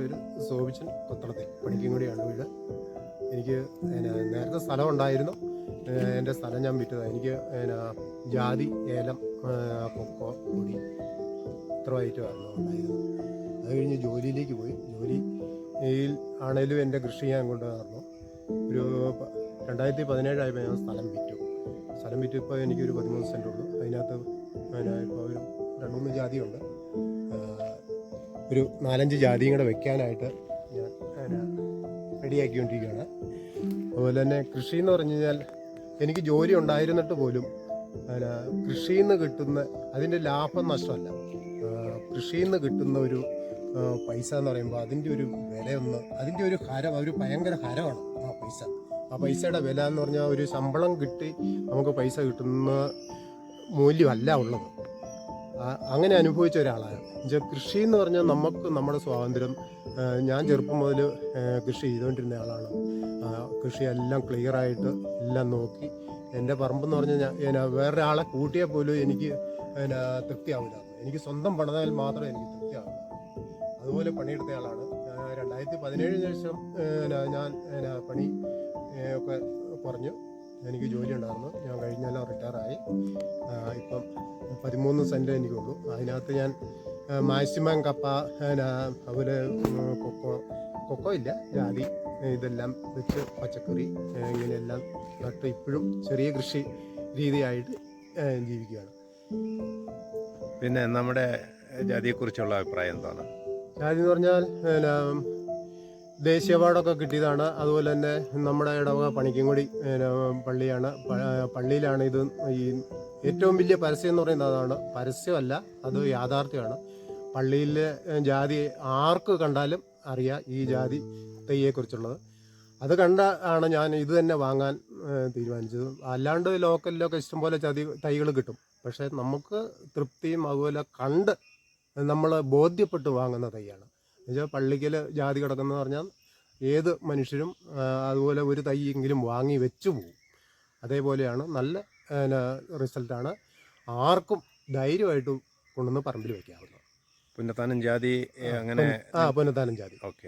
പേര് സോബിച്ചൻ കൊത്തളത്തിൽ ആണ് വീട്. എനിക്ക് നേരത്തെ സ്ഥലം ഉണ്ടായിരുന്നു. എന്റെ സ്ഥലം ഞാൻ വിറ്റതാണ് എനിക്ക് ജാതി ഏലം കൊക്കോ പൊടി ഇത്ര ഐറ്റമായിരുന്നു ഉണ്ടായിരുന്നു അത് കഴിഞ്ഞ് ജോലിയിലേക്ക് പോയി. ജോലിയിൽ ആണേലും എന്റെ കൃഷി ഞാൻ കൊണ്ട് നടന്നു. ഒരു രണ്ടായിരത്തി പതിനേഴായപ്പോൾ ഞാൻ സ്ഥലം വിറ്റു. സ്ഥലം വിറ്റപ്പോൾ എനിക്കൊരു പതിമൂന്ന് സെന്റുള്ളൂ അതിനകത്ത് പിന്നെ ഇപ്പോൾ ഒരു രണ്ട് മൂന്ന് ജാതിയുണ്ട്. ഒരു നാലഞ്ച് ജാതിയും കൂടെ വെക്കാനായിട്ട് ഞാൻ റെഡിയാക്കിക്കൊണ്ടിരിക്കുകയാണ്. അതുപോലെ തന്നെ കൃഷി എന്ന് പറഞ്ഞു കഴിഞ്ഞാൽ എനിക്ക് ജോലി ഉണ്ടായിരുന്നിട്ട് പോലും കൃഷിയിൽ നിന്ന് കിട്ടുന്ന അതിന്റെ ലാഭം നഷ്ടമല്ല. കൃഷിയിൽ നിന്ന് കിട്ടുന്ന ഒരു പൈസ എന്ന് പറയുമ്പോൾ അതിന്റെ ഒരു വിലയൊന്ന് അതിന്റെ ഒരു ഹരം ഒരു ഭയങ്കര ഹരമാണ് ആ പൈസ. ആ പൈസയുടെ വില എന്ന് പറഞ്ഞാൽ ഒരു ശമ്പളം കിട്ടി നമുക്ക് പൈസ കിട്ടുന്ന മൂല്യമല്ല ഉള്ളത്. അങ്ങനെ അനുഭവിച്ച ഒരാളാണ്. എന്നുവെച്ചാൽ കൃഷി എന്ന് പറഞ്ഞാൽ നമുക്ക് നമ്മുടെ സ്വാതന്ത്ര്യം ഞാൻ ചെറുപ്പം മുതൽ കൃഷി ചെയ്തുകൊണ്ടിരുന്ന ആളാണ്. കൃഷിയെല്ലാം ക്ലിയറായിട്ട് എല്ലാം നോക്കി. എന്റെ പറമ്പെന്ന് പറഞ്ഞാൽ ഞാൻ എന്നാ വേറൊരാളെ കൂട്ടിയാൽ പോലും എനിക്ക് പിന്നെ തൃപ്തിയാവില്ല. എനിക്ക് സ്വന്തം പണിതാൽ മാത്രമേ എനിക്ക് തൃപ്തിയാവില്ല അതുപോലെ പണിയെടുത്ത ആളാണ്. രണ്ടായിരത്തി പതിനേഴിന് ശേഷം എന്നാ ഞാൻ എന്നാ പണി ഒക്കെ കുറഞ്ഞു. എനിക്ക് ജോലി ഉണ്ടായിരുന്നു. ഞാൻ കഴിഞ്ഞാലും റിട്ടയറായി ഇപ്പം പതിമൂന്ന് സെന്റ് എനിക്കുള്ളൂ അതിനകത്ത് ഞാൻ മാക്സിമം കപ്പ അതുപോലെ കൊക്കോ കൊക്കോ ഇല്ല ജാതി ഇതെല്ലാം വെച്ച് പച്ചക്കറി ഇങ്ങനെയെല്ലാം നട്ട് ഇപ്പോഴും ചെറിയ കൃഷി രീതിയായിട്ട് ജീവിക്കുകയാണ്. പിന്നെ നമ്മുടെ ജാതിയെക്കുറിച്ചുള്ള അഭിപ്രായം എന്താണ്? ജാതി എന്ന് പറഞ്ഞാൽ ദേശീയ അവാർഡൊക്കെ കിട്ടിയതാണ്. അതുപോലെ തന്നെ നമ്മുടെ ഇടവക പണിക്കുംകുടി പിന്നെ പള്ളിയാണ്. പള്ളിയിലാണ് ഇത് ഈ ഏറ്റവും വലിയ പരസ്യം എന്ന് പറയുന്നത് അതാണ്. പരസ്യമല്ല അത് യാഥാർത്ഥ്യമാണ്. പള്ളിയിലെ ജാതി ആർക്ക് കണ്ടാലും അറിയാം ഈ ജാതി തെയ്യെക്കുറിച്ചുള്ളത് അത് കണ്ട ആണ് ഞാൻ ഇത് തന്നെ വാങ്ങാൻ തീരുമാനിച്ചത്. അല്ലാണ്ട് ലോക്കലിലൊക്കെ ഇഷ്ടംപോലെ ചതി തൈകൾ കിട്ടും. പക്ഷേ നമുക്ക് തൃപ്തിയും അതുപോലെ കണ്ട് നമ്മൾ ബോധ്യപ്പെട്ട് വാങ്ങുന്ന തൈയാണ്. എന്നുവെച്ചാൽ പള്ളിക്കൽ ജാതി കിടക്കുന്നു പറഞ്ഞാൽ ഏത് മനുഷ്യരും അതുപോലെ ഒരു തൈയെങ്കിലും വാങ്ങി വെച്ചു പോകും അതേപോലെയാണ് നല്ല റിസൾട്ടാണ് ആർക്കും ധൈര്യമായിട്ട് കൊണ്ടുവന്ന് പറമ്പിൽ വെക്കാവുന്നത്. പുന്നത്താനം ജാതി അങ്ങനെ ആ പുനത്താനം ജാതി. ഓക്കെ.